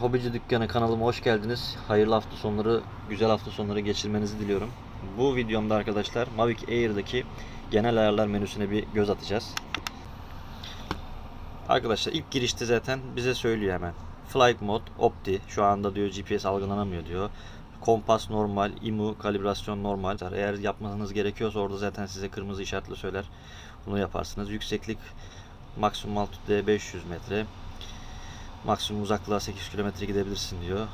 Hobici Dükkanı kanalıma hoş geldiniz. Hayırlı hafta sonları, güzel hafta sonları geçirmenizi diliyorum. Bu videomda arkadaşlar Mavic Air'daki genel ayarlar menüsüne bir göz atacağız. Arkadaşlar ilk girişte zaten bize söylüyor hemen. Flight Mode, Opti. Şu anda diyor GPS algılanamıyor diyor. Kompas normal, IMU, kalibrasyon normal. Eğer yapmanız gerekiyorsa orada zaten size kırmızı işaretle söyler. Bunu yaparsınız. Yükseklik maksimum altitude 500 metre. Maksimum uzaklığa 8 km gidebilirsin diyor.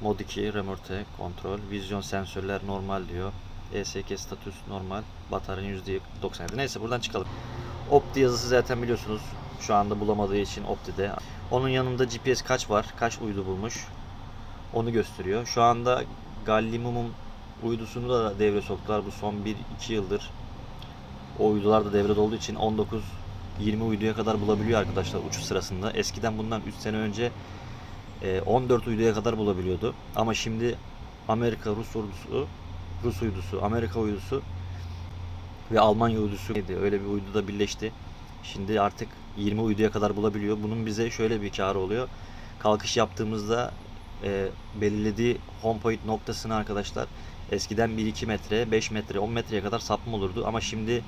Mod 2 remorte kontrol. Vizyon sensörler normal diyor. ESC statüs normal. Bataryanın %97. Neyse buradan çıkalım. Opti yazısı zaten biliyorsunuz. Şu anda bulamadığı için Opti'de. Onun yanında GPS kaç var? Kaç uydu bulmuş? Onu gösteriyor. Şu anda Gallimum'un uydusunu da devre soktular. Bu son 1-2 yıldır o uydular da devrede olduğu için 19 20 uyduya kadar bulabiliyor arkadaşlar uçuş sırasında. Eskiden bundan 3 sene önce e, 14 uyduya kadar bulabiliyordu. Ama şimdi Amerika Rus uydusu, Rus uydusu, Amerika uydusu ve Almanya uydusu öyle bir uydu da birleşti. Şimdi artık 20 uyduya kadar bulabiliyor. Bunun bize şöyle bir karı oluyor. Kalkış yaptığımızda e, belirlediği home point noktasını arkadaşlar eskiden 1-2 metre, 5 metre, 10 metreye kadar sapma olurdu ama şimdi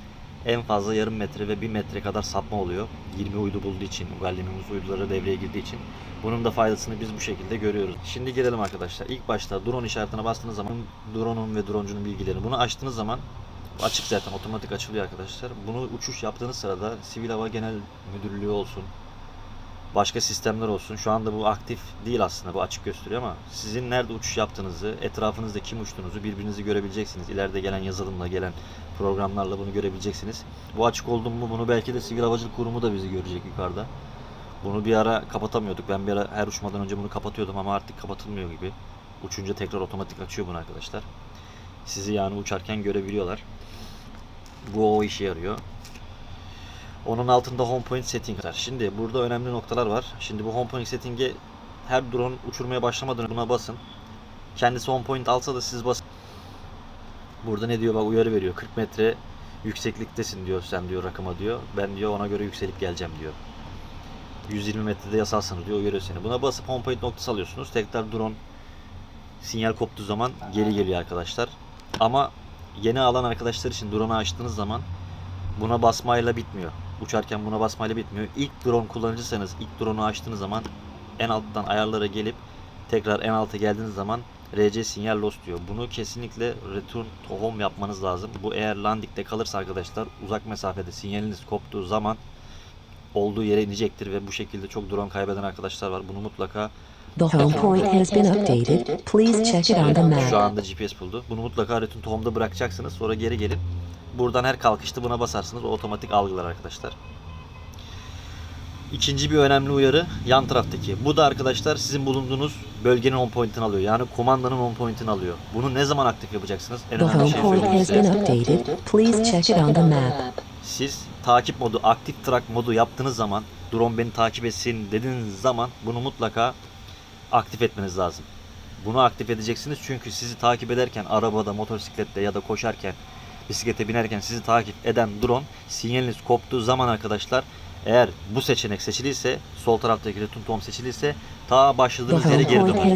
en fazla yarım metre ve 1 metre kadar sapma oluyor. 20 uydu bulduğu için, Gallimimiz uyduları devreye girdiği için. Bunun da faydasını biz bu şekilde görüyoruz. Şimdi girelim arkadaşlar. İlk başta drone işaretine bastığınız zaman drone'un ve droncunun bilgileri. Bunu açtığınız zaman açık zaten otomatik açılıyor arkadaşlar. Bunu uçuş yaptığınız sırada Sivil Hava Genel Müdürlüğü olsun, başka sistemler olsun. Şu anda bu aktif değil aslında bu açık gösteriyor ama sizin nerede uçuş yaptığınızı, etrafınızda kim uçtuğunuzu birbirinizi görebileceksiniz. İleride gelen yazılımla gelen programlarla bunu görebileceksiniz. Bu açık oldu mu bunu belki de Sivil Havacılık Kurumu da bizi görecek yukarıda. Bunu bir ara kapatamıyorduk. Ben bir ara her uçmadan önce bunu kapatıyordum ama artık kapatılmıyor gibi. Uçunca tekrar otomatik açıyor bunu arkadaşlar. Sizi yani uçarken görebiliyorlar. Bu o işe yarıyor. Onun altında home point setting var. Şimdi burada önemli noktalar var. Şimdi bu home point setting'e her drone uçurmaya başlamadan buna basın. Kendisi home point alsa da siz basın. Burada ne diyor bak uyarı veriyor. 40 metre yüksekliktesin diyor sen diyor rakıma diyor. Ben diyor ona göre yükselip geleceğim diyor. 120 metrede yasal sınır diyor uyarıyor seni. Buna basıp home point noktası alıyorsunuz. Tekrar drone sinyal koptuğu zaman geri geliyor arkadaşlar. Ama yeni alan arkadaşlar için drone'u açtığınız zaman buna basmayla bitmiyor. Uçarken buna basmayla bitmiyor. İlk drone kullanıcıysanız ilk drone'u açtığınız zaman en alttan ayarlara gelip tekrar en alta geldiğiniz zaman RC sinyal lost diyor. Bunu kesinlikle return to home yapmanız lazım. Bu eğer landingde kalırsa arkadaşlar uzak mesafede sinyaliniz koptuğu zaman olduğu yere inecektir ve bu şekilde çok drone kaybeden arkadaşlar var. Bunu mutlaka The home point has been updated. Please check it on the Şu map. anda GPS buldu. Bunu mutlaka return to home'da bırakacaksınız. Sonra geri gelip buradan her kalkışta buna basarsınız. O otomatik algılar arkadaşlar. İkinci bir önemli uyarı yan taraftaki. Bu da arkadaşlar sizin bulunduğunuz bölgenin on point'ini alıyor. Yani kumandanın on point'ini alıyor. Bunu ne zaman aktif yapacaksınız? En The önemli home şey point söyleyeyim has been updated. Please check it on the map. Siz takip modu, aktif track modu yaptığınız zaman, drone beni takip etsin dediğiniz zaman bunu mutlaka aktif etmeniz lazım. Bunu aktif edeceksiniz çünkü sizi takip ederken arabada, motosiklette ya da koşarken, bisiklete binerken sizi takip eden drone sinyaliniz koptuğu zaman arkadaşlar eğer bu seçenek seçiliyse, sol taraftaki return to home seçiliyse ta başladığınız yere geri map.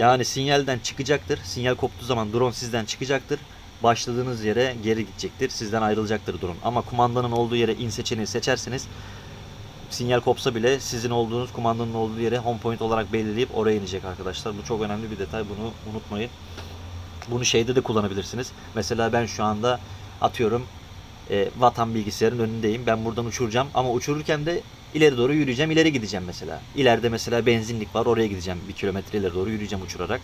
Yani sinyalden çıkacaktır. Sinyal koptuğu zaman drone sizden çıkacaktır. Başladığınız yere geri gidecektir. Sizden ayrılacaktır drone. Ama kumandanın olduğu yere in seçeneği seçerseniz sinyal kopsa bile sizin olduğunuz kumandanın olduğu yere home point olarak belirleyip oraya inecek arkadaşlar. Bu çok önemli bir detay. Bunu unutmayın. Bunu şeyde de kullanabilirsiniz. Mesela ben şu anda atıyorum e, vatan bilgisayarın önündeyim. Ben buradan uçuracağım ama uçururken de ileri doğru yürüyeceğim. ileri gideceğim mesela. İleride mesela benzinlik var. Oraya gideceğim. Bir kilometre ileri doğru yürüyeceğim uçurarak.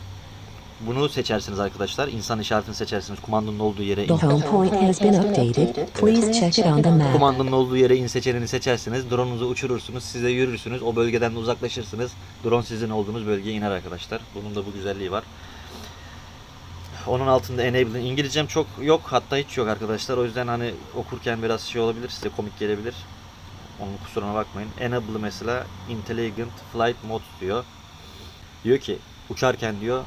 Bunu seçersiniz arkadaşlar. İnsan işaretini seçersiniz. Kumandanın olduğu yere in. Kumandanın olduğu yere in seçeneğini seçersiniz. Drone'unuzu uçurursunuz. Size yürürsünüz. O bölgeden de uzaklaşırsınız. Drone sizin olduğunuz bölgeye iner arkadaşlar. Bunun da bu güzelliği var. Onun altında enable'ın İngilizcem çok yok. Hatta hiç yok arkadaşlar. O yüzden hani okurken biraz şey olabilir. Size komik gelebilir. Onun kusuruna bakmayın. Enable mesela Intelligent Flight Mode diyor. Diyor ki uçarken diyor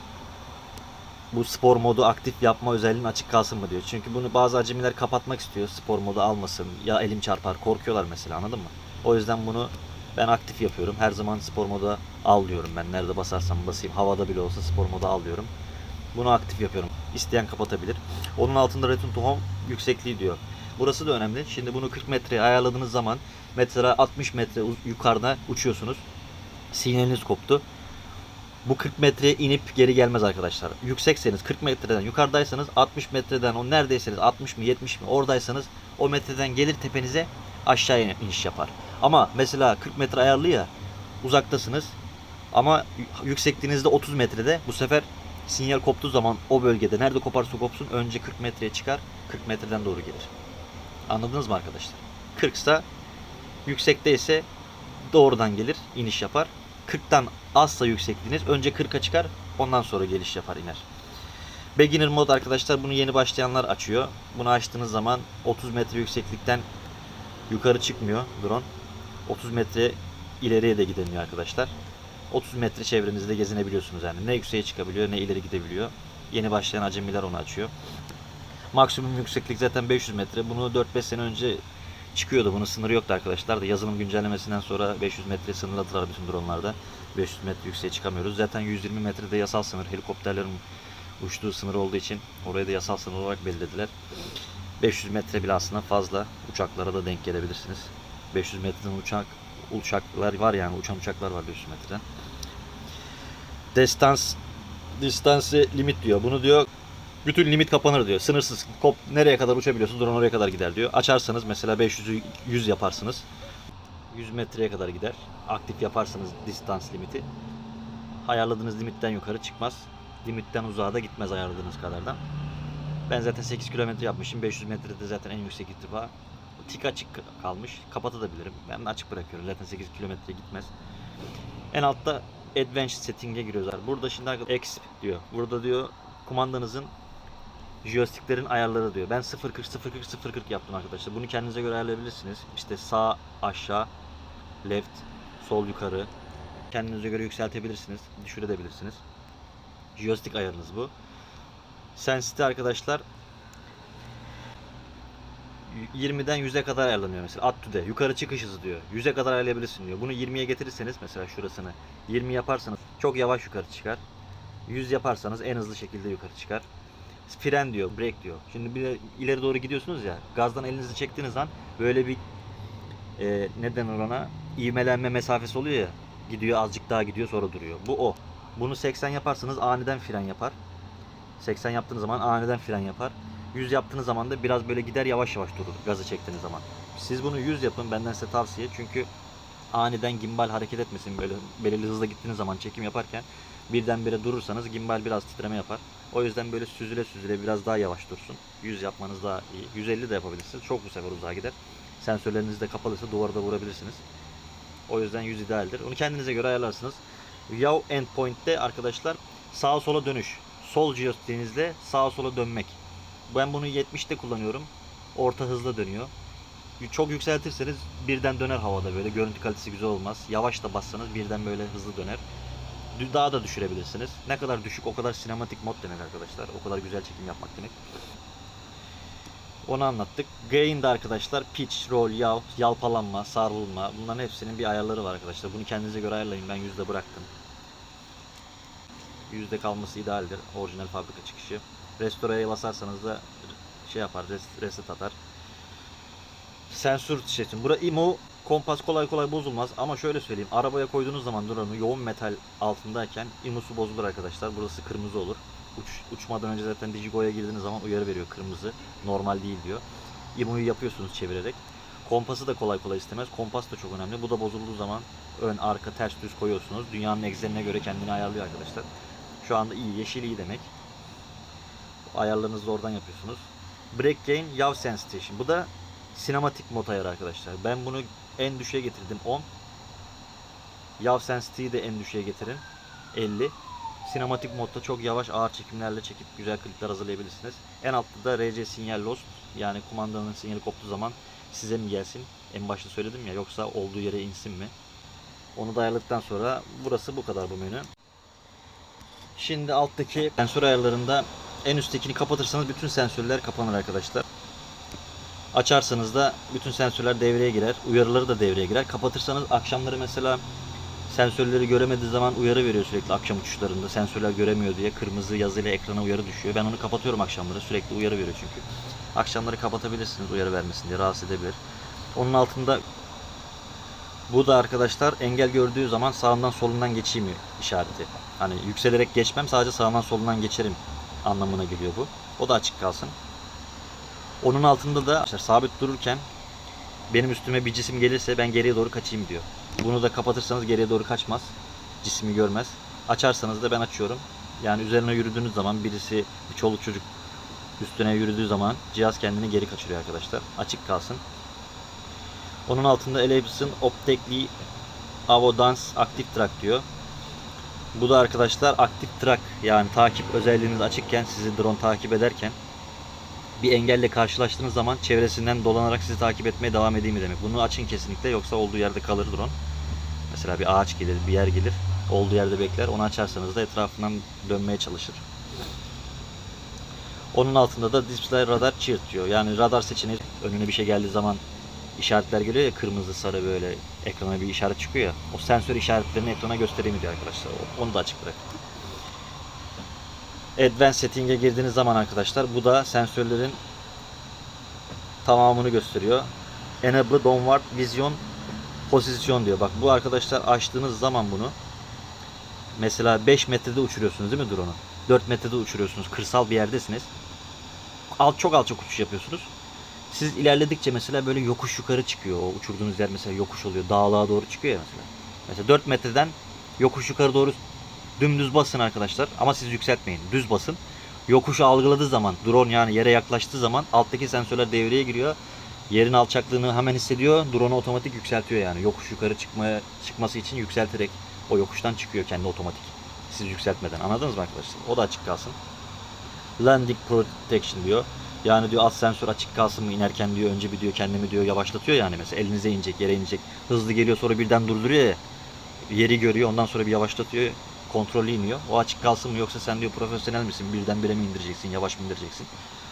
bu spor modu aktif yapma özelliğinin açık kalsın mı diyor. Çünkü bunu bazı acemiler kapatmak istiyor. Spor modu almasın ya elim çarpar korkuyorlar mesela anladın mı? O yüzden bunu Ben aktif yapıyorum. Her zaman spor moda al diyorum ben. Nerede basarsam basayım. Havada bile olsa spor moda al diyorum. Bunu aktif yapıyorum. İsteyen kapatabilir. Onun altında return to home yüksekliği diyor. Burası da önemli. Şimdi bunu 40 metreye ayarladığınız zaman mesela 60 metre yukarıda uçuyorsunuz. Sinyaliniz koptu. Bu 40 metreye inip geri gelmez arkadaşlar. Yüksekseniz 40 metreden yukarıdaysanız 60 metreden o neredeyseniz 60 mı 70 mi oradaysanız o metreden gelir tepenize aşağı in- iniş yapar. Ama mesela 40 metre ayarlı ya uzaktasınız ama yüksekliğinizde 30 metrede bu sefer sinyal koptuğu zaman o bölgede nerede koparsa kopsun önce 40 metreye çıkar 40 metreden doğru gelir. Anladınız mı arkadaşlar? 40 ise yüksekte ise doğrudan gelir iniş yapar. 40'tan azsa yüksekliğiniz önce 40'a çıkar ondan sonra geliş yapar iner. Beginner mod arkadaşlar bunu yeni başlayanlar açıyor. Bunu açtığınız zaman 30 metre yükseklikten yukarı çıkmıyor drone. 30 metre ileriye de gidemiyor arkadaşlar. 30 metre çevrenizde gezinebiliyorsunuz yani. Ne yükseğe çıkabiliyor ne ileri gidebiliyor. Yeni başlayan acemiler onu açıyor. Maksimum yükseklik zaten 500 metre. Bunu 4-5 sene önce çıkıyordu. Bunun sınırı yoktu arkadaşlar da yazılım güncellemesinden sonra 500 metre sınırladılar bütün dronlarda. 500 metre yükseğe çıkamıyoruz. Zaten 120 metrede yasal sınır. Helikopterlerin uçtuğu sınır olduğu için orayı da yasal sınır olarak belirlediler. 500 metre bile aslında fazla. Uçaklara da denk gelebilirsiniz. 500 metreden uçak uçaklar var yani uçan uçaklar var 500 metreden. Distans distance limit diyor. Bunu diyor bütün limit kapanır diyor. Sınırsız. Kop nereye kadar uçabiliyorsunuz drone oraya kadar gider diyor. Açarsanız mesela 500'ü 100 yaparsınız. 100 metreye kadar gider. Aktif yaparsanız distans limiti. Ayarladığınız limitten yukarı çıkmaz. Limitten uzağa da gitmez ayarladığınız kadardan. Ben zaten 8 kilometre yapmışım. 500 metrede zaten en yüksek irtifa. Tik açık kalmış. Kapatabilirim. Ben açık bırakıyorum. Zaten 8 kilometre gitmez. En altta Advanced Setting'e giriyoruz. Burada şimdi X diyor. Burada diyor kumandanızın joysticklerin ayarları diyor. Ben 0.40 0.40 0.40 yaptım arkadaşlar. Bunu kendinize göre ayarlayabilirsiniz. İşte sağ aşağı, left, sol yukarı. Kendinize göre yükseltebilirsiniz, düşürebilirsiniz. Joystick ayarınız bu. Sensitivity arkadaşlar 20'den 100'e kadar ayarlanıyor mesela. At to de. Yukarı çıkış hızı diyor. 100'e kadar ayarlayabilirsin diyor. Bunu 20'ye getirirseniz mesela şurasını 20 yaparsanız çok yavaş yukarı çıkar. 100 yaparsanız en hızlı şekilde yukarı çıkar. Fren diyor, brake diyor. Şimdi bir de ileri doğru gidiyorsunuz ya. Gazdan elinizi çektiğiniz an böyle bir e, ne denir ona? İvmelenme mesafesi oluyor ya. Gidiyor azıcık daha gidiyor sonra duruyor. Bu o. Bunu 80 yaparsanız aniden fren yapar. 80 yaptığınız zaman aniden fren yapar. 100 yaptığınız zaman da biraz böyle gider yavaş yavaş durur gazı çektiğiniz zaman. Siz bunu 100 yapın benden size tavsiye. Çünkü aniden gimbal hareket etmesin böyle belirli hızla gittiğiniz zaman çekim yaparken birdenbire durursanız gimbal biraz titreme yapar. O yüzden böyle süzüle süzüle biraz daha yavaş dursun. 100 yapmanız daha iyi. 150 de yapabilirsiniz. Çok bu sefer uzağa gider. Sensörleriniz de kapalıysa duvara da vurabilirsiniz. O yüzden 100 idealdir. Onu kendinize göre ayarlarsınız. Yaw endpoint'te arkadaşlar sağa sola dönüş. Sol joystick'inizle sağa sola dönmek. Ben bunu 70'te kullanıyorum. Orta hızla dönüyor. Çok yükseltirseniz birden döner havada böyle. Görüntü kalitesi güzel olmaz. Yavaş da bassanız birden böyle hızlı döner. Daha da düşürebilirsiniz. Ne kadar düşük o kadar sinematik mod demek arkadaşlar. O kadar güzel çekim yapmak demek. Onu anlattık. Gain de arkadaşlar pitch, roll, yav, yalpalanma, sarılma bunların hepsinin bir ayarları var arkadaşlar. Bunu kendinize göre ayarlayın. Ben yüzde bıraktım. Yüzde kalması idealdir. Orijinal fabrika çıkışı. Restoreye basarsanız da şey yapar, res- reset atar. Sensör seçin. Bura IMO kompas kolay kolay bozulmaz ama şöyle söyleyeyim. Arabaya koyduğunuz zaman drone'u yoğun metal altındayken IMO'su bozulur arkadaşlar. Burası kırmızı olur. Uç, uçmadan önce zaten Digigo'ya girdiğiniz zaman uyarı veriyor kırmızı. Normal değil diyor. IMO'yu yapıyorsunuz çevirerek. Kompası da kolay kolay istemez. Kompas da çok önemli. Bu da bozulduğu zaman ön, arka, ters, düz koyuyorsunuz. Dünyanın egzenine göre kendini ayarlıyor arkadaşlar. Şu anda iyi, yeşil iyi demek. Ayarlarınızı da oradan yapıyorsunuz. Break gain, yaw sensitization. Bu da sinematik mod ayarı arkadaşlar. Ben bunu en düşüğe getirdim 10. Yaw sensitivity'yi de en düşüğe getirin 50. Sinematik modda çok yavaş ağır çekimlerle çekip güzel klipler hazırlayabilirsiniz. En altta da RC sinyal lost. Yani kumandanın sinyali koptuğu zaman size mi gelsin? En başta söyledim ya yoksa olduğu yere insin mi? Onu da ayarladıktan sonra burası bu kadar bu menü. Şimdi alttaki sensör ayarlarında en üsttekini kapatırsanız bütün sensörler kapanır arkadaşlar. Açarsanız da bütün sensörler devreye girer. Uyarıları da devreye girer. Kapatırsanız akşamları mesela sensörleri göremediği zaman uyarı veriyor sürekli akşam uçuşlarında. Sensörler göremiyor diye kırmızı yazıyla ekrana uyarı düşüyor. Ben onu kapatıyorum akşamları. Sürekli uyarı veriyor çünkü. Akşamları kapatabilirsiniz uyarı vermesin diye rahatsız edebilir. Onun altında bu da arkadaşlar engel gördüğü zaman sağından solundan geçeyim işareti. Hani yükselerek geçmem sadece sağından solundan geçerim anlamına geliyor bu. O da açık kalsın. Onun altında da işte sabit dururken benim üstüme bir cisim gelirse ben geriye doğru kaçayım diyor. Bunu da kapatırsanız geriye doğru kaçmaz. Cismi görmez. Açarsanız da ben açıyorum. Yani üzerine yürüdüğünüz zaman birisi bir çoluk çocuk üstüne yürüdüğü zaman cihaz kendini geri kaçırıyor arkadaşlar. Açık kalsın. Onun altında Elaps'ın Optically Avoidance Active Track diyor. Bu da arkadaşlar aktif track yani takip özelliğiniz açıkken sizi drone takip ederken bir engelle karşılaştığınız zaman çevresinden dolanarak sizi takip etmeye devam edeyim mi demek. Bunu açın kesinlikle yoksa olduğu yerde kalır drone. Mesela bir ağaç gelir, bir yer gelir. Olduğu yerde bekler. Onu açarsanız da etrafından dönmeye çalışır. Onun altında da display radar cheer diyor. Yani radar seçeneği önüne bir şey geldiği zaman işaretler geliyor ya kırmızı sarı böyle ekrana bir işaret çıkıyor ya. O sensör işaretlerini ekrana göstereyim diyor arkadaşlar. Onu da açık bırak. Advanced Setting'e girdiğiniz zaman arkadaşlar bu da sensörlerin tamamını gösteriyor. Enable Downward Vision Pozisyon diyor. Bak bu arkadaşlar açtığınız zaman bunu mesela 5 metrede uçuruyorsunuz değil mi drone'u? 4 metrede uçuruyorsunuz. Kırsal bir yerdesiniz. Alt çok alçak uçuş yapıyorsunuz. Siz ilerledikçe mesela böyle yokuş yukarı çıkıyor. O uçurduğunuz yer mesela yokuş oluyor. Dağlığa doğru çıkıyor ya mesela. Mesela 4 metreden yokuş yukarı doğru dümdüz basın arkadaşlar. Ama siz yükseltmeyin. Düz basın. Yokuşu algıladığı zaman, drone yani yere yaklaştığı zaman alttaki sensörler devreye giriyor. Yerin alçaklığını hemen hissediyor. Drone'u otomatik yükseltiyor yani. Yokuş yukarı çıkmaya çıkması için yükselterek o yokuştan çıkıyor kendi otomatik. Siz yükseltmeden. Anladınız mı arkadaşlar? O da açık kalsın. Landing Protection diyor. Yani diyor alt sensör açık kalsın mı inerken? diyor. Önce bir diyor kendimi diyor yavaşlatıyor yani mesela. Elinize inecek yere inecek. Hızlı geliyor sonra birden durduruyor ya. Yeri görüyor ondan sonra bir yavaşlatıyor. Kontrollü iniyor. O açık kalsın mı yoksa sen diyor profesyonel misin? Birden bire mi indireceksin yavaş mı indireceksin?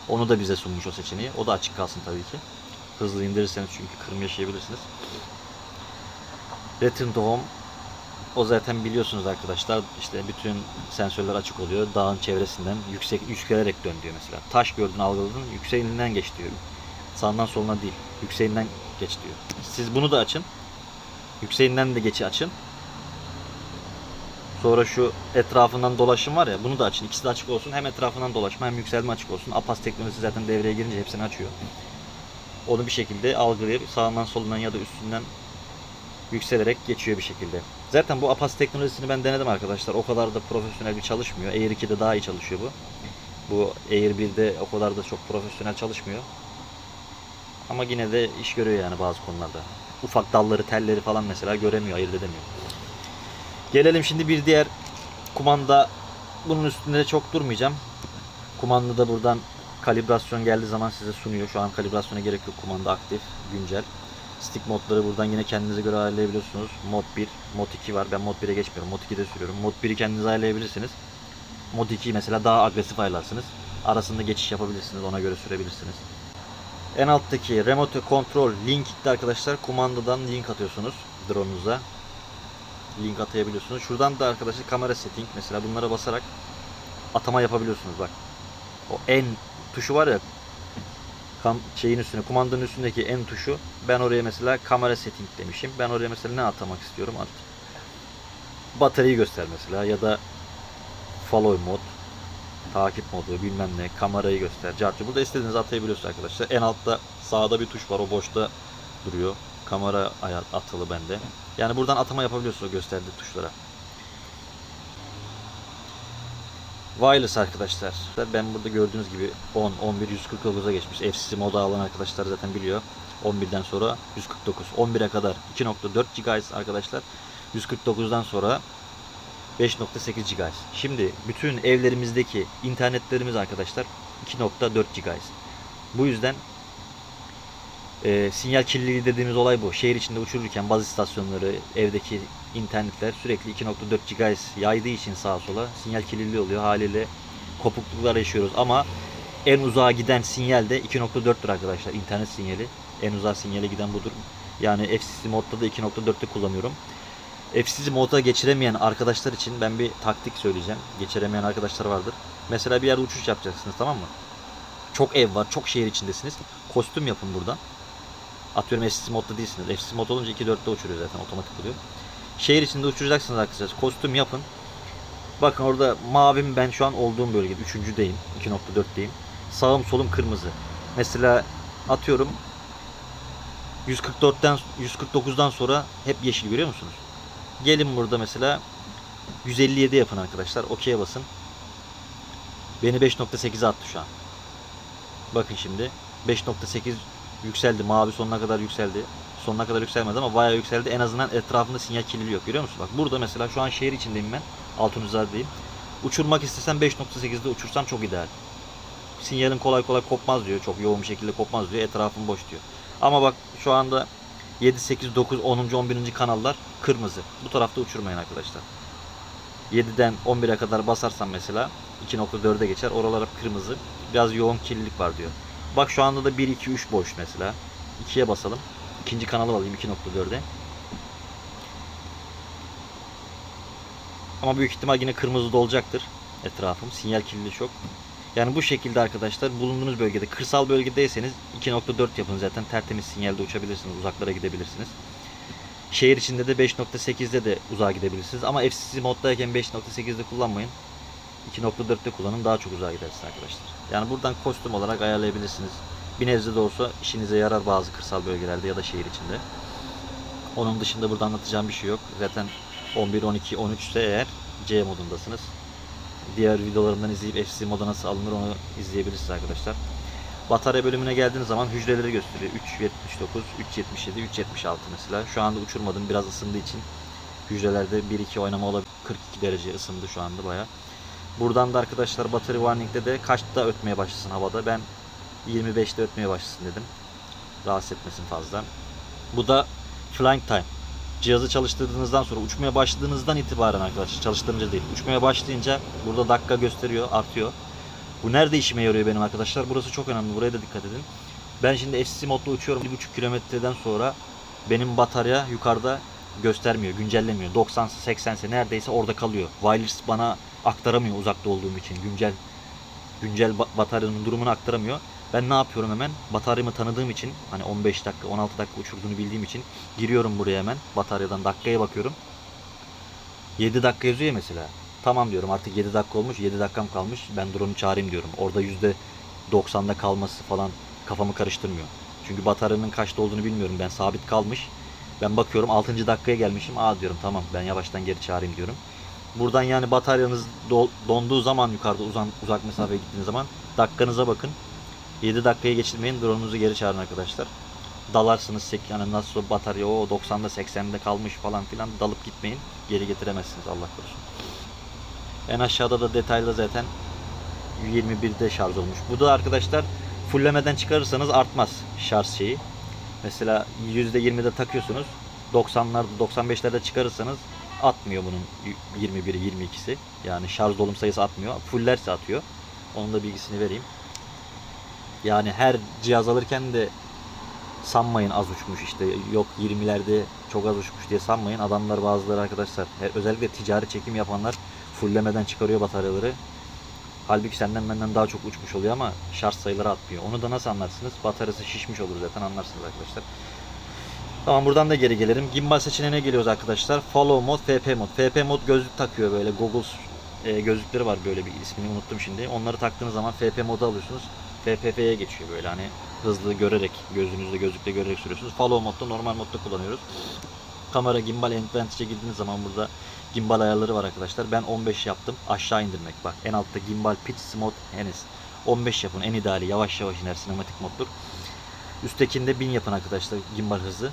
Onu da bize sunmuş o seçeneği. O da açık kalsın tabii ki. Hızlı indirirseniz çünkü kırım yaşayabilirsiniz. Return to Home o zaten biliyorsunuz arkadaşlar işte bütün sensörler açık oluyor. Dağın çevresinden yüksek yükselerek dön diyor mesela. Taş gördün algıladın yükseğinden geç diyor. Sağından soluna değil. Yükseğinden geç diyor. Siz bunu da açın. Yükseğinden de geçi açın. Sonra şu etrafından dolaşım var ya bunu da açın. İkisi de açık olsun. Hem etrafından dolaşma hem yükselme açık olsun. APAS teknolojisi zaten devreye girince hepsini açıyor. Onu bir şekilde algılayıp sağından solundan ya da üstünden yükselerek geçiyor bir şekilde. Zaten bu APAS teknolojisini ben denedim arkadaşlar. O kadar da profesyonel bir çalışmıyor. Air 2'de daha iyi çalışıyor bu. Bu Air 1'de o kadar da çok profesyonel çalışmıyor. Ama yine de iş görüyor yani bazı konularda. Ufak dalları, telleri falan mesela göremiyor, ayırt edemiyor. Gelelim şimdi bir diğer kumanda. Bunun üstünde de çok durmayacağım. Kumanda da buradan kalibrasyon geldiği zaman size sunuyor. Şu an kalibrasyona gerek yok. Kumanda aktif, güncel. Stick modları buradan yine kendinize göre ayarlayabiliyorsunuz. Mod 1, Mod 2 var. Ben Mod 1'e geçmiyorum. Mod 2'de sürüyorum. Mod 1'i kendiniz ayarlayabilirsiniz. Mod 2'yi mesela daha agresif ayarlarsınız. Arasında geçiş yapabilirsiniz. Ona göre sürebilirsiniz. En alttaki Remote Control Link'te arkadaşlar kumandadan link atıyorsunuz drone'unuza. Link atayabiliyorsunuz. Şuradan da arkadaşlar kamera setting mesela bunlara basarak atama yapabiliyorsunuz bak. O en tuşu var ya kam şeyin üstüne, kumandanın üstündeki en tuşu. Ben oraya mesela kamera setting demişim. Ben oraya mesela ne atamak istiyorum? At. Bataryayı göster mesela ya da follow mod, takip modu, bilmem ne, kamerayı göster. Cartı. Burada istediğinizi atayabiliyorsunuz arkadaşlar. En altta sağda bir tuş var. O boşta duruyor. Kamera atılı bende. Yani buradan atama yapabiliyorsunuz gösterdiği tuşlara. Wireless arkadaşlar. Ben burada gördüğünüz gibi 10, 11, 149'a geçmiş. FCC moda alan arkadaşlar zaten biliyor. 11'den sonra 149. 11'e kadar 2.4 GHz arkadaşlar. 149'dan sonra 5.8 GHz. Şimdi bütün evlerimizdeki internetlerimiz arkadaşlar 2.4 GHz. Bu yüzden e, sinyal kirliliği dediğimiz olay bu. Şehir içinde uçururken bazı istasyonları, evdeki internetler sürekli 2.4 GHz yaydığı için sağa sola sinyal kirliliği oluyor. Haliyle kopukluklar yaşıyoruz ama En uzağa giden sinyal de 2.4'tür arkadaşlar. İnternet sinyali. En uzağa sinyale giden budur. Yani FCC modda da 2.4'te kullanıyorum. FCC moda geçiremeyen arkadaşlar için ben bir taktik söyleyeceğim. Geçiremeyen arkadaşlar vardır. Mesela bir yerde uçuş yapacaksınız tamam mı? Çok ev var, çok şehir içindesiniz. Kostüm yapın buradan. Atıyorum FCC modda değilsiniz. FCC mod olunca 2.4'te uçuruyor zaten otomatik oluyor. Şehir içinde uçuracaksınız arkadaşlar. Kostüm yapın. Bakın orada mavim ben şu an olduğum bölgede. Üçüncüdeyim. 2.4'teyim. Sağım solum kırmızı. Mesela atıyorum 144'ten 149'dan sonra hep yeşil görüyor musunuz? Gelin burada mesela 157 yapın arkadaşlar. Okey'e basın. Beni 5.8'e attı şu an. Bakın şimdi 5.8 yükseldi. Mavi sonuna kadar yükseldi. Sonuna kadar yükselmedi ama bayağı yükseldi. En azından etrafında sinyal kirliliği yok. Görüyor musun? Bak burada mesela şu an şehir içindeyim ben. Altunizadeyim. Uçurmak istesem 5.8'de uçursam çok ideal. Sinyalin kolay kolay kopmaz diyor. Çok yoğun bir şekilde kopmaz diyor. Etrafım boş diyor. Ama bak şu anda 7, 8, 9, 10. 11. kanallar kırmızı. Bu tarafta uçurmayın arkadaşlar. 7'den 11'e kadar basarsam mesela 2.4'e geçer. Oralar hep kırmızı. Biraz yoğun kirlilik var diyor. Bak şu anda da 1, 2, 3 boş mesela. 2'ye basalım. İkinci kanalı alayım 2.4'e. Ama büyük ihtimal yine kırmızı da olacaktır etrafım. Sinyal kirliliği çok. Yani bu şekilde arkadaşlar bulunduğunuz bölgede kırsal bölgedeyseniz 2.4 yapın zaten tertemiz sinyalde uçabilirsiniz. Uzaklara gidebilirsiniz. Şehir içinde de 5.8'de de uzağa gidebilirsiniz. Ama FCC moddayken 5.8'de kullanmayın. 2.4'te kullanın daha çok uzağa gidersiniz arkadaşlar. Yani buradan kostüm olarak ayarlayabilirsiniz. Bir nebze de olsa işinize yarar bazı kırsal bölgelerde ya da şehir içinde. Onun dışında burada anlatacağım bir şey yok. Zaten 11, 12, 13 ise eğer C modundasınız. Diğer videolarımdan izleyip FC moda nasıl alınır onu izleyebilirsiniz arkadaşlar. Batarya bölümüne geldiğiniz zaman hücreleri gösteriyor. 379, 377, 376 mesela. Şu anda uçurmadım biraz ısındığı için. Hücrelerde 1-2 oynama olabilir. 42 derece ısındı şu anda baya. Buradan da arkadaşlar battery warning'de de kaçta ötmeye başlasın havada. Ben 25'te ötmeye başlasın dedim. Rahatsız etmesin fazla. Bu da flying time. Cihazı çalıştırdığınızdan sonra uçmaya başladığınızdan itibaren arkadaşlar çalıştırınca değil. Uçmaya başlayınca burada dakika gösteriyor, artıyor. Bu nerede işime yarıyor benim arkadaşlar? Burası çok önemli. Buraya da dikkat edin. Ben şimdi FCC modda uçuyorum. 1,5 kilometreden sonra benim batarya yukarıda göstermiyor, güncellemiyor. 90 80 neredeyse orada kalıyor. Wireless bana aktaramıyor uzakta olduğum için. Güncel güncel ba- bataryanın durumunu aktaramıyor. Ben ne yapıyorum hemen? Bataryamı tanıdığım için hani 15 dakika 16 dakika uçurduğunu bildiğim için giriyorum buraya hemen. Bataryadan dakikaya bakıyorum. 7 dakika yazıyor ya mesela. Tamam diyorum artık 7 dakika olmuş 7 dakikam kalmış ben drone'u çağırayım diyorum. Orada %90'da kalması falan kafamı karıştırmıyor. Çünkü bataryanın kaçta olduğunu bilmiyorum ben sabit kalmış. Ben bakıyorum 6. dakikaya gelmişim. Aa diyorum tamam ben yavaştan geri çağırayım diyorum. Buradan yani bataryanız do- donduğu zaman yukarıda uzan, uzak mesafeye gittiğiniz zaman dakikanıza bakın. 7 dakikaya geçirmeyin drone'unuzu geri çağırın arkadaşlar. Dalarsınız yani nasıl batarya o 90'da 80'de kalmış falan filan dalıp gitmeyin. Geri getiremezsiniz Allah korusun. En aşağıda da detaylı zaten 21'de şarj olmuş. Bu da arkadaşlar fullemeden çıkarırsanız artmaz şarj şeyi. Mesela %20'de takıyorsunuz. 90'larda 95'lerde çıkarırsanız atmıyor bunun 21'i 22'si. Yani şarj dolum sayısı atmıyor. Fullerse atıyor. Onun da bilgisini vereyim. Yani her cihaz alırken de sanmayın az uçmuş işte yok 20'lerde çok az uçmuş diye sanmayın. Adamlar bazıları arkadaşlar özellikle ticari çekim yapanlar fullemeden çıkarıyor bataryaları. Halbuki senden benden daha çok uçmuş oluyor ama şarj sayıları atmıyor. Onu da nasıl anlarsınız? Bataryası şişmiş olur zaten anlarsınız arkadaşlar. Tamam buradan da geri gelelim. Gimbal seçeneğine geliyoruz arkadaşlar. Follow mod, FP mod. FP mod gözlük takıyor böyle. Google e, gözlükleri var böyle bir ismini unuttum şimdi. Onları taktığınız zaman FP modu alıyorsunuz. FPP'ye geçiyor böyle hani hızlı görerek gözünüzle gözlükle görerek sürüyorsunuz. Follow modda normal modda kullanıyoruz. Kamera gimbal advantage'e girdiğiniz zaman burada gimbal ayarları var arkadaşlar. Ben 15 yaptım. Aşağı indirmek bak. En altta gimbal pitch mode henüz. 15 yapın. En ideali yavaş yavaş iner sinematik moddur. Üsttekinde 1000 yapın arkadaşlar gimbal hızı.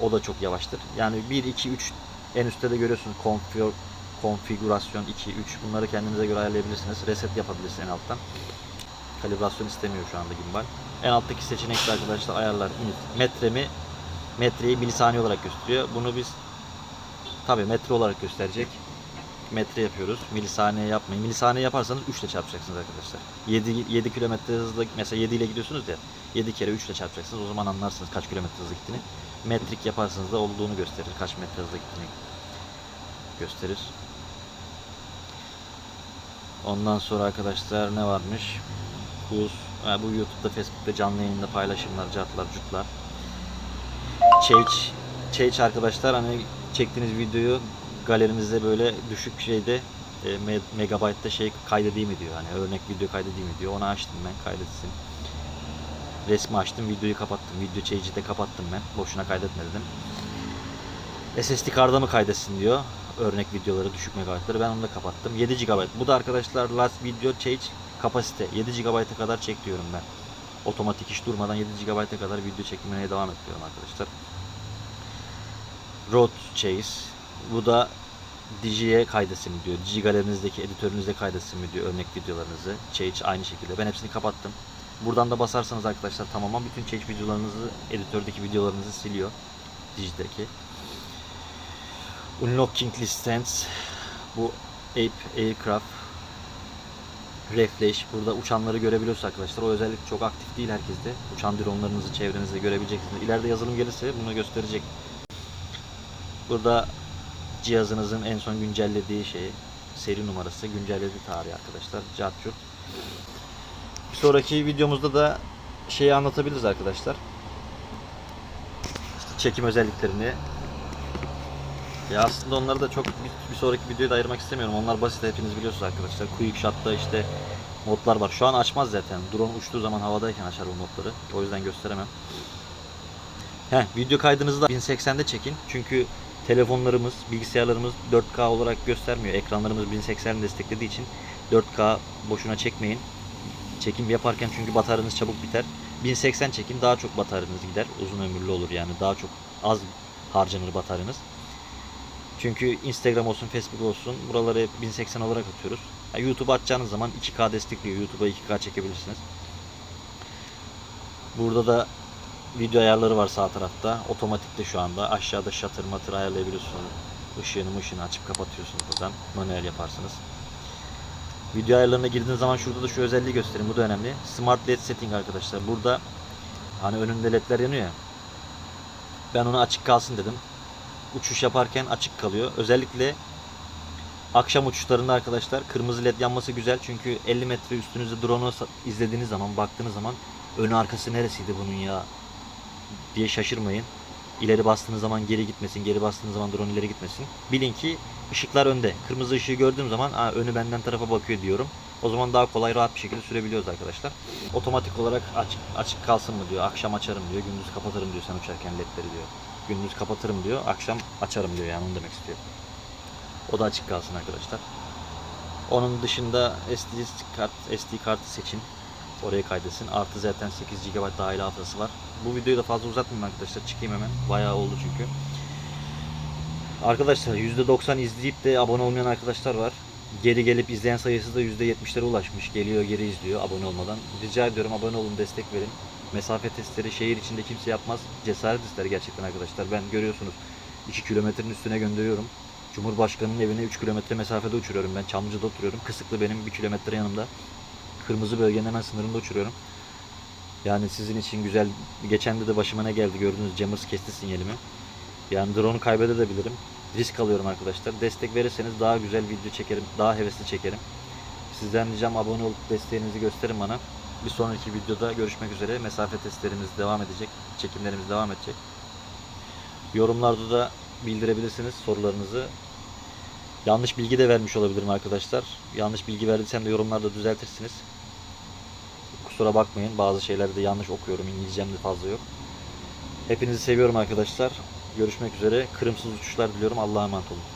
O da çok yavaştır. Yani 1 2 3 en üstte de görüyorsunuz konfigür konfigürasyon 2 3 bunları kendinize göre ayarlayabilirsiniz. Reset yapabilirsiniz en alttan. Kalibrasyon istemiyor şu anda gimbal. En alttaki seçenekte arkadaşlar ayarlar unit. Metre mi? Metreyi milisaniye olarak gösteriyor. Bunu biz tabi metre olarak gösterecek. metre yapıyoruz. Milisaniye yapmayın. Milisaniye yaparsanız 3 ile çarpacaksınız arkadaşlar. 7, 7 kilometre hızla mesela 7 ile gidiyorsunuz ya 7 kere 3 ile çarpacaksınız. O zaman anlarsınız kaç kilometre hızlı gittiğini. Metrik yaparsanız da olduğunu gösterir. Kaç metre hızla gittiğini gösterir. Ondan sonra arkadaşlar ne varmış? Ha, bu YouTube'da, Facebook'ta canlı yayında paylaşımlar, cartlar, cutlar. Change, Change arkadaşlar hani çektiğiniz videoyu galerinizde böyle düşük şeyde e, me- megabaytta şey kaydedeyim mi diyor. Hani örnek video kaydedeyim mi diyor. Onu açtım ben kaydetsin. Resmi açtım, videoyu kapattım. Video change'i de kapattım ben. Boşuna kaydetme dedim. SSD karda mı kaydetsin diyor. Örnek videoları düşük megabaytları. Ben onu da kapattım. 7 GB. Bu da arkadaşlar last video change kapasite. 7 GB'a kadar çek diyorum ben. Otomatik hiç durmadan 7 GB'a kadar video çekmeye devam ediyorum arkadaşlar. Road Chase. Bu da Digi'ye kaydetsin mi diyor. Digi galerinizdeki editörünüzde kaydetsin mi diyor örnek videolarınızı. Change aynı şekilde. Ben hepsini kapattım. Buradan da basarsanız arkadaşlar tamamen bütün Change videolarınızı, editördeki videolarınızı siliyor. Digi'deki. Unlocking Distance. Bu Ape Aircraft. Refresh. Burada uçanları görebiliyorsunuz arkadaşlar. O özellik çok aktif değil herkeste. Uçan dronlarınızı çevrenizde görebileceksiniz. İleride yazılım gelirse bunu gösterecek. Burada cihazınızın en son güncellediği şey seri numarası, güncellediği tarihi arkadaşlar. Cartçurt. Bir sonraki videomuzda da şeyi anlatabiliriz arkadaşlar. İşte çekim özelliklerini. Ya aslında onları da çok bir, bir sonraki videoya da ayırmak istemiyorum. Onlar basit hepiniz biliyorsunuz arkadaşlar. Quick Shot'ta işte modlar var. Şu an açmaz zaten. Drone uçtuğu zaman havadayken açar bu modları. O yüzden gösteremem. Heh, video kaydınızı da 1080'de çekin. Çünkü telefonlarımız, bilgisayarlarımız 4K olarak göstermiyor. Ekranlarımız 1080 desteklediği için 4K boşuna çekmeyin. Çekim yaparken çünkü bataryanız çabuk biter. 1080 çekin daha çok bataryanız gider. Uzun ömürlü olur yani daha çok az harcanır bataryanız. Çünkü Instagram olsun, Facebook olsun buraları hep 1080 olarak atıyoruz. Ya YouTube açacağınız zaman 2K destekliyor. YouTube'a 2K çekebilirsiniz. Burada da video ayarları var sağ tarafta. Otomatikte şu anda. Aşağıda shutter matır ayarlayabiliyorsunuz. Işığını ışığını açıp kapatıyorsunuz buradan. Manuel yaparsınız. Video ayarlarına girdiğiniz zaman şurada da şu özelliği göstereyim. Bu da önemli. Smart LED setting arkadaşlar. Burada hani önünde ledler yanıyor ya. Ben onu açık kalsın dedim. Uçuş yaparken açık kalıyor. Özellikle akşam uçuşlarında arkadaşlar kırmızı led yanması güzel. Çünkü 50 metre üstünüzde drone'u izlediğiniz zaman baktığınız zaman önü arkası neresiydi bunun ya diye şaşırmayın. İleri bastığınız zaman geri gitmesin, geri bastığınız zaman drone ileri gitmesin. Bilin ki ışıklar önde. Kırmızı ışığı gördüğüm zaman Aa, önü benden tarafa bakıyor diyorum. O zaman daha kolay rahat bir şekilde sürebiliyoruz arkadaşlar. Otomatik olarak açık, açık kalsın mı diyor. Akşam açarım diyor. Gündüz kapatırım diyor sen uçarken ledleri diyor. Gündüz kapatırım diyor. Akşam açarım diyor yani onu demek istiyor. O da açık kalsın arkadaşlar. Onun dışında SD kart, SD kartı seçin. Oraya kaydetsin. Artı zaten 8 GB dahil hafızası var. Bu videoyu da fazla uzatmayayım arkadaşlar. Çıkayım hemen. Bayağı oldu çünkü. Arkadaşlar %90 izleyip de abone olmayan arkadaşlar var. Geri gelip izleyen sayısı da %70'lere ulaşmış. Geliyor geri izliyor abone olmadan. Rica ediyorum abone olun destek verin. Mesafe testleri şehir içinde kimse yapmaz. Cesaret ister gerçekten arkadaşlar. Ben görüyorsunuz 2 kilometrenin üstüne gönderiyorum. Cumhurbaşkanının evine 3 kilometre mesafede uçuruyorum. Ben Çamlıca'da oturuyorum. Kısıklı benim 1 kilometre yanımda. Kırmızı bölgenin hemen sınırında uçuruyorum. Yani sizin için güzel. Geçen de de başıma ne geldi gördünüz. Jammers kesti sinyalimi. Yani drone'u kaybedebilirim. Risk alıyorum arkadaşlar. Destek verirseniz daha güzel video çekerim. Daha hevesli çekerim. Sizden ricam abone olup desteğinizi gösterin bana. Bir sonraki videoda görüşmek üzere. Mesafe testlerimiz devam edecek. Çekimlerimiz devam edecek. Yorumlarda da bildirebilirsiniz sorularınızı. Yanlış bilgi de vermiş olabilirim arkadaşlar. Yanlış bilgi verdiysem de yorumlarda düzeltirsiniz. Kusura bakmayın. Bazı şeyleri de yanlış okuyorum. İngilizcem de fazla yok. Hepinizi seviyorum arkadaşlar. Görüşmek üzere. Kırımsız uçuşlar diliyorum. Allah'a emanet olun.